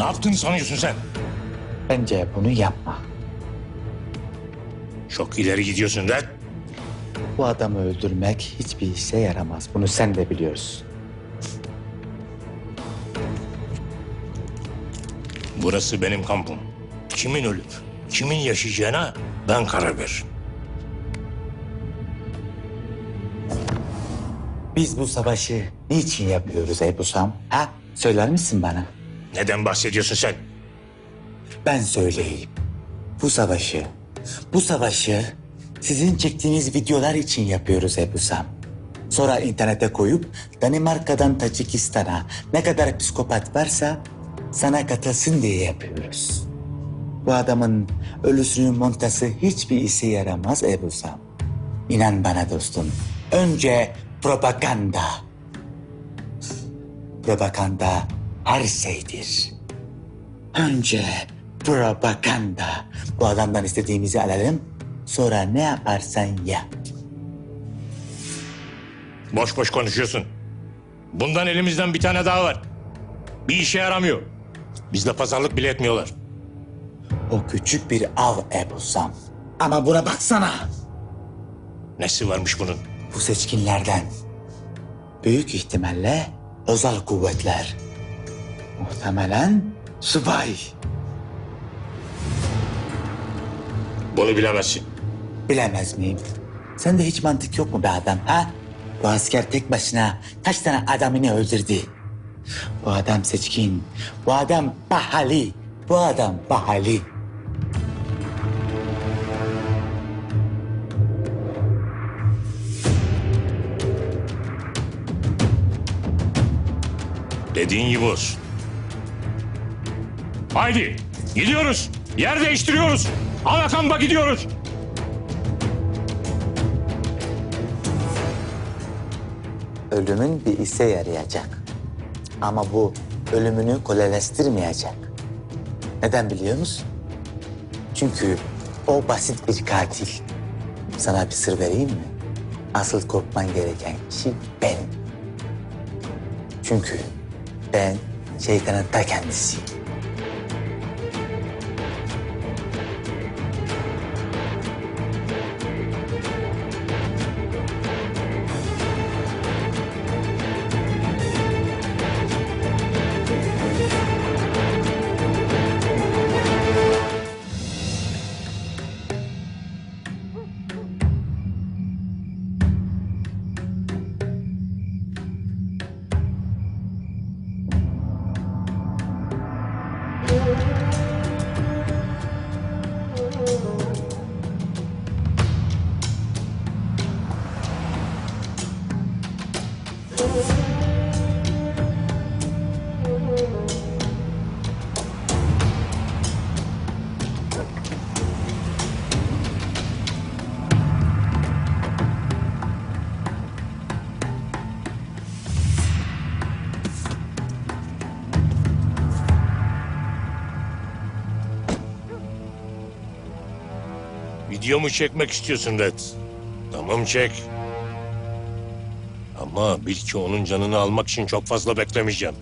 Ne yaptığını sanıyorsun sen? Bence bunu yapma. Çok ileri gidiyorsun lan. Bu adamı öldürmek hiçbir işe yaramaz. Bunu sen de biliyorsun. Burası benim kampım. Kimin ölüp kimin yaşayacağına ben karar veririm. Biz bu savaşı niçin yapıyoruz Ebu Sam? Ha? Söyler misin bana? Neden bahsediyorsun sen? Ben söyleyeyim. Bu savaşı, bu savaşı sizin çektiğiniz videolar için yapıyoruz Ebu Sam. Sonra internete koyup Danimarka'dan Tacikistan'a ne kadar psikopat varsa sana katılsın diye yapıyoruz. Bu adamın ölüsünün montası hiçbir işe yaramaz Ebu Sam. İnan bana dostum. Önce propaganda. Propaganda her şeydir. Önce propaganda. Bu adamdan istediğimizi alalım. Sonra ne yaparsan yap. Boş boş konuşuyorsun. Bundan elimizden bir tane daha var. Bir işe yaramıyor. Bizle pazarlık bile etmiyorlar. O küçük bir av Ebu Sam. Ama buna baksana. Nesi varmış bunun? Bu seçkinlerden büyük ihtimalle özel kuvvetler. Muhtemelen subay. Bunu bilemezsin. Bilemez miyim? Sende hiç mantık yok mu be adam ha? Bu asker tek başına kaç tane adamını öldürdü? Bu adam seçkin. Bu adam bahali. Bu adam bahali. Dediğin gibi olsun. Haydi gidiyoruz. Yer değiştiriyoruz. Alakamba gidiyoruz. Ölümün bir işe yarayacak. Ama bu ölümünü kolaylaştırmayacak. Neden biliyor musun? Çünkü o basit bir katil. Sana bir sır vereyim mi? Asıl korkman gereken kişi benim. Çünkü ben şeytanın ta kendisiyim. Videomu çekmek istiyorsun Red. Tamam çek. Ama bil ki onun canını almak için çok fazla beklemeyeceğim.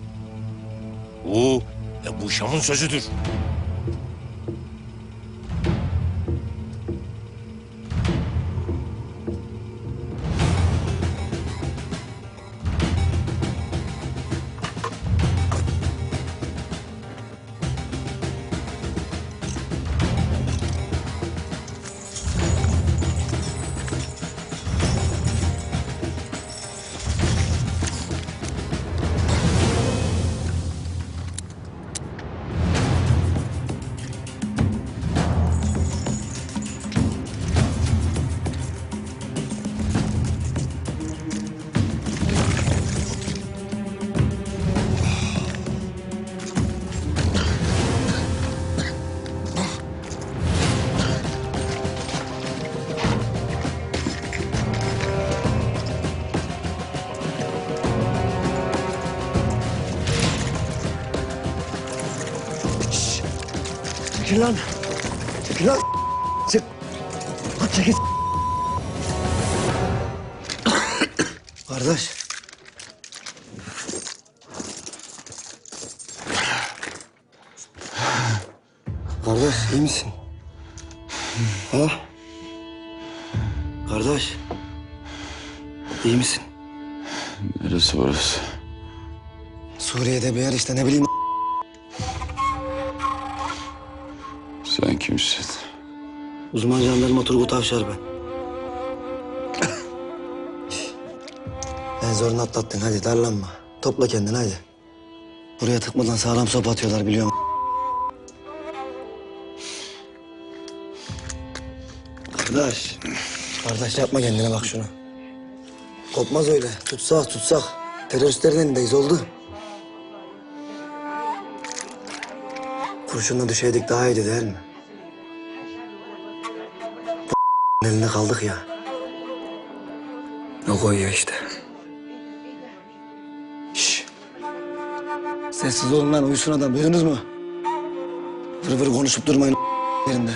Bu Ebu Şam'ın sözüdür. Çekil lan. Çekil lan. Çek. Lan çekil. Kardeş. İyi misin? Ha? Kardeş. İyi misin? Neresi burası? Suriye'de bir yer işte ne bileyim. Kimsin? Uzman jandarma Turgut Avşar ben. en zorunu atlattın hadi darlanma. Topla kendini hadi. Buraya tıkmadan sağlam sopa atıyorlar biliyor musun? Kardeş. Kardeş yapma kendine bak şunu. Kopmaz öyle. Tutsak tutsak. Teröristlerin elindeyiz oldu. Kurşunla düşeydik daha iyiydi değil mi? Elinde kaldık ya. O koyuyor işte. Şş. Sessiz olun lan uyusun adam duydunuz mu? Vır vır konuşup durmayın yerinde.